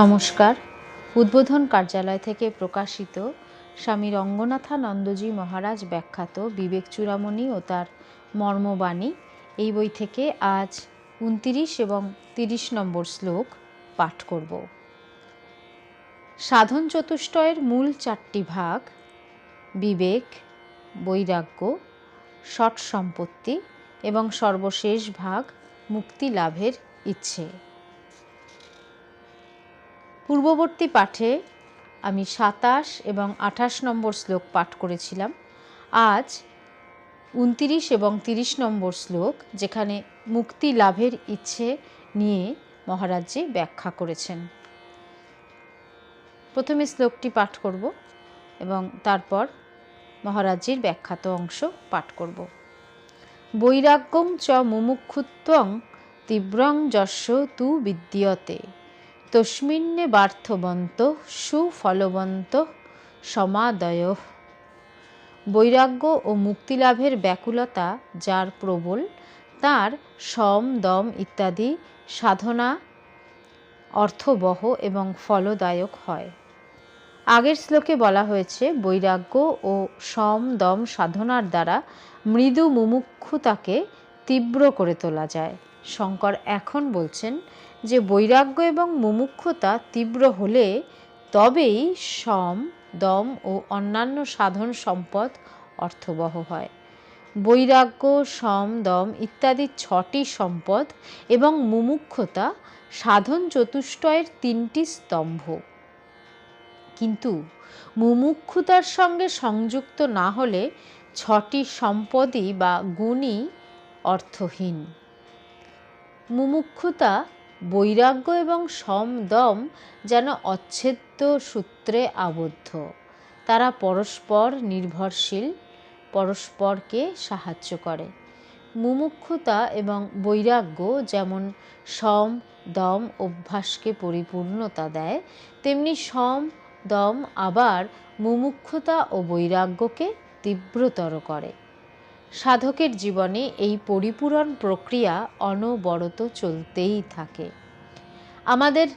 নমস্কার। উদ্বোধন কার্যালয় থেকে প্রকাশিত স্বামী রঙ্গনাথানন্দজি মহারাজ ব্যাখ্যাত বিবেক চূড়ামণি ও তার মর্মবাণী। এই বই থেকে আজ উনতিরিশ এবং তিরিশ নম্বর শ্লোক পাঠ করব। সাধন চতুষ্টয়ের মূল চারটি ভাগ, বিবেক, বৈরাগ্য ষট সম্পত্তি এবং সর্বশেষ ভাগ, মুক্তি লাভের ইচ্ছে। পূর্ববর্তী পাঠে আমি সাতাশ এবং আঠাশ নম্বর শ্লোক পাঠ করেছিলাম। আজ উনতিরিশ এবং তিরিশ নম্বর শ্লোক, যেখানে মুক্তি লাভের ইচ্ছে নিয়ে মহারাজজি ব্যাখ্যা করেছেন। প্রথমে শ্লোকটি পাঠ করব এবং তারপর মহারাজজির ব্যাখ্যাত অংশ পাঠ করব। বৈরাগ্যং চ মুমুক্ষুত্বং তীব্রং যস্য তু বিদ্যতে। তস্মিন্নে বার্থবন্ত, সুফলবন্ত, সমাদয়। বৈরাগ্য ও মুক্তিলাভের ব্যাকুলতা যার প্রবল, তার সম, দম ইত্যাদি সাধনা অর্থবহ এবং ফলদায়ক হয়। আগের শ্লোকে বলা হয়েছে, বৈরাগ্য ও সম, দম সাধনার দ্বারা মৃদু মুমুক্ষুতাকে তীব্র করে তোলা যায়। শঙ্কর এখন বলছেন বৈরাগ্য এবং মুমুক্ষতা তীব্র হলে তবেই সম, দম ও অন্যান্য সাধন সম্পদ অর্থবহ হয়। বৈরাগ্য, সম, দম ইত্যাদি ছটি সম্পদ এবং মুমুক্ষতা সাধন চতুষ্টয়ের তিনটি স্তম্ভ। কিন্তু মুমুক্ষুতার সঙ্গে সংযুক্ত না হলে ছটি সম্পদই বা গুণই অর্থহীন। মুমুক্ষুতা বৈরাগ্য এবং সমদম যেন অচ্ছেদ্য সূত্রে আবদ্ধ। তারা পরস্পর নির্ভরশীল, পরস্পরকে সাহায্য করে। মুমুক্ষুতা এবং বৈরাগ্য যেমন সম, দম অভ্যাসকে পরিপূর্ণতা দেয়, তেমনি সম, দম আবার মুমুক্ষুতা ও বৈরাগ্যকে তীব্রতর করে। সাধকের জীবনে এই পরিপূরণ প্রক্রিয়া অনবরত চলতেই থাকে। আমাদের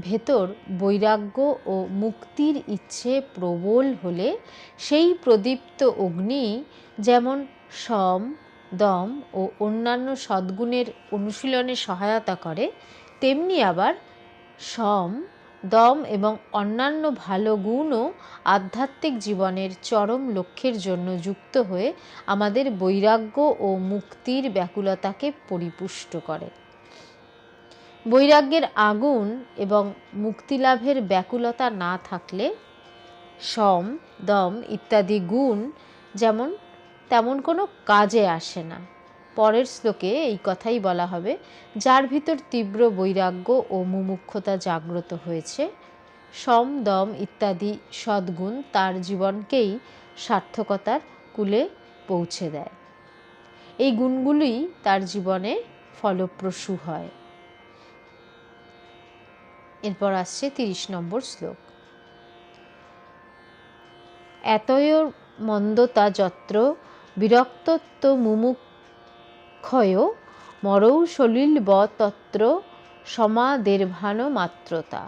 ভেতর বৈরাগ্য ও মুক্তির ইচ্ছে প্রবল হলে সেই প্রদীপ্ত অগ্নি যেমন সম, দম ও অন্যান্য সদ্গুণের অনুশীলনে সহায়তা করে, তেমনি আবার সম দম এবং অন্যান্য ভালো গুণও আধ্যাত্মিক জীবনের চরম লক্ষ্যের জন্য যুক্ত হয়ে আমাদের বৈরাগ্য ও মুক্তির ব্যাকুলতাকে পরিপুষ্ট করে। বৈরাগ্যের আগুন এবং মুক্তিলাভের ব্যাকুলতা না থাকলে সম, দম ইত্যাদি গুণ যেমন তেমন কোনো কাজে আসে না। পরের শ্লোকে এই কথাই বলা হবে, যার ভিতর তীব্র বৈরাগ্য ও মুমুক্ষতা জাগ্রত হয়েছে, সম, দম ইত্যাদি সদ্গুণ তার জীবনকেই সার্থকতার কুলে পৌঁছে দেয়। এই গুণগুলি তার জীবনে ফলপ্রসূ হয়। এরপর আসছে তিরিশ নম্বর শ্লোক। এতয় মন্দতা যত্র বিরক্তত্ব মুমুক্ষয় মরৌ সলিল বতত্র সমাদের্ভান মাত্রতা।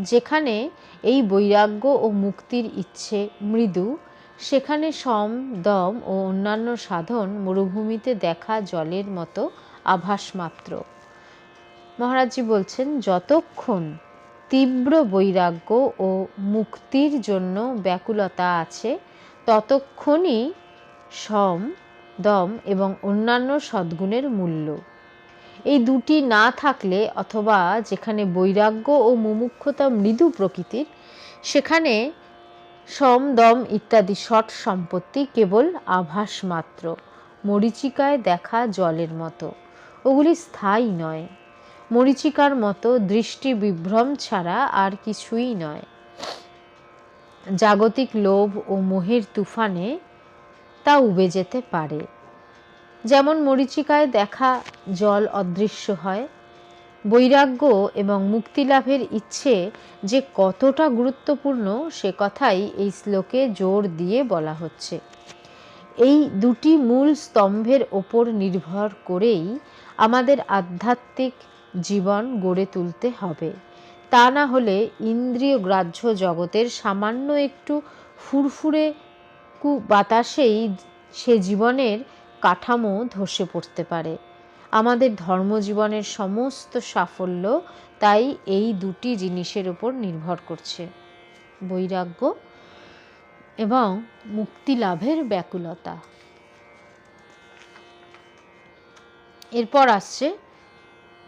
যেখানে এই বৈরাগ্য ও মুক্তির ইচ্ছে মৃদু, সেখানে সম, দম ও অন্যান্য সাধন মরুভূমিতে দেখা জলের মতো আভাস মাত্র। মহারাজজি বলছেন, যতক্ষণ তীব্র বৈরাগ্য ও মুক্তির জন্য ব্যাকুলতা আছে, ততক্ষণই সম দম এবং অন্যান্য সদ্গুণের মূল্য। এই দুটি না থাকলে অথবা যেখানে বৈরাগ্য ও মুমুক্ষতা মৃদু প্রকৃতির, সেখানে সম, দম ইত্যাদি সট সম্পত্তি কেবল আভাস মাত্র, মরিচিকায় দেখা জলের মতো। ওগুলি স্থায়ী নয়। মরিচিকার মতো দৃষ্টি বিভ্রম ছাড়া আর কিছুই নয়। জাগতিক লোভ ও মোহের তুফানে তা উবে যেতে পারে। যেমন মরিচিকায় দেখা জল অদৃশ্য হয়, বৈরাগ্য এবং মুক্তিলাভের ইচ্ছে যে কতটা গুরুত্বপূর্ণ সে কথাই এই শ্লোকে জোর দিয়ে বলা হচ্ছে। এই দুটি মূল স্তম্ভের ওপর নির্ভর করেই আমাদের আধ্যাত্মিক জীবন গড়ে তুলতে হবে। তা না হলে ইন্দ্রিয় গ্রাহ্য জগতের সামান্য একটু ফুরফুরে কু বাতাসেই সে জীবনের কাঠামো ধসে পড়তে পারে। আমাদের ধর্মজীবনের সমস্ত সাফল্য তাই এই দুটি জিনিসের উপর নির্ভর করছে। বৈরাগ্য এবং মুক্তি লাভের ব্যাকুলতা। এরপর আসছে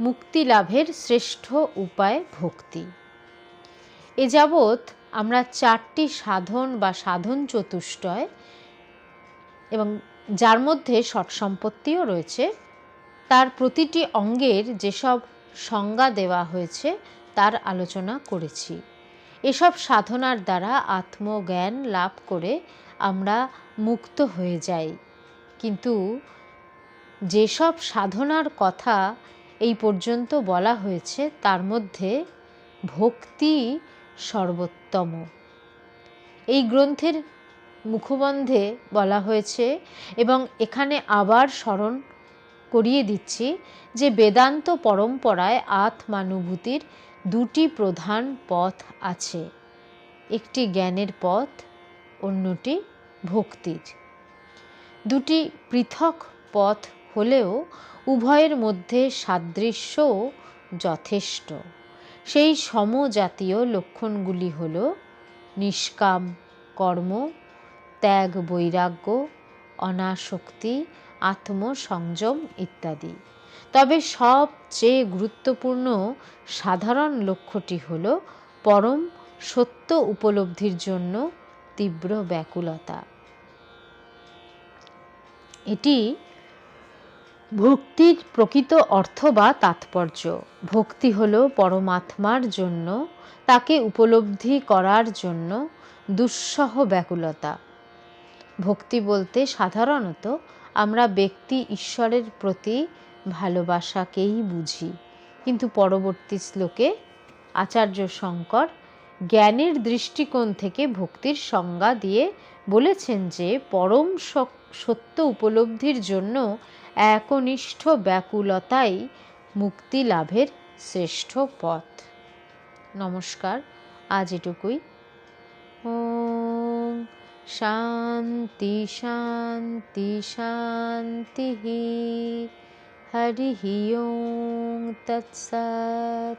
মুক্তি লাভের শ্রেষ্ঠ উপায় ভক্তি। এ যাবৎ আমরা চারটি সাধন বা সাধন চতুষ্টয় এবং যার মধ্যে সট সম্পত্তিও রয়েছে, তার প্রতিটি অঙ্গের যেসব সংজ্ঞা দেওয়া হয়েছে, তার আলোচনা করেছি। এসব সাধনার দ্বারা আত্মজ্ঞান লাভ করে আমরা মুক্ত হয়ে যাই। কিন্তু যেসব সাধনার কথা এই পর্যন্ত বলা হয়েছে, তার মধ্যে ভক্তি সর্বোত্তম। এই গ্রন্থের মুখবন্ধে বলা হয়েছে, এবং এখানে আবার স্মরণ করিয়ে দিচ্ছি যে বেদান্ত পরম্পরায় আত্মানুভূতির দুটি প্রধান পথ আছে। একটি জ্ঞানের পথ, অন্যটি ভক্তির। দুটি পৃথক পথ হলেও উভয়ের মধ্যে সাদৃশ্যও যথেষ্ট। সেই সমজাতীয় লক্ষণগুলি হল নিষ্কাম, কর্ম, ত্যাগ, বৈরাগ্য, অনাসক্তি, আত্মসংযম ইত্যাদি। তবে সবচেয়ে গুরুত্বপূর্ণ সাধারণ লক্ষ্যটি হল পরম সত্য উপলব্ধির জন্য তীব্র ব্যাকুলতা। এটি ভক্তির প্রকৃত অর্থ বা তাৎপর্য। ভক্তি হল পরমাত্মার জন্য, তাকে উপলব্ধি করার জন্য দুঃসহ ব্যাকুলতা। ভক্তি বলতে সাধারণত আমরা ব্যক্তি ঈশ্বরের প্রতি ভালোবাসাকেই বুঝি। কিন্তু পরবর্তী শ্লোকে আচার্য শঙ্কর জ্ঞানের দৃষ্টিকোণ থেকে ভক্তির সংজ্ঞা দিয়ে বলেছেন যে, পরম সত্য উপলব্ধির জন্য একনিষ্ঠ ব্যাকুলতাই মুক্তি লাভের শ্রেষ্ঠ পথ। নমস্কার, আজ এটুকুই। ওম শান্তি শান্তি শান্তি হরি ওম তৎসৎ।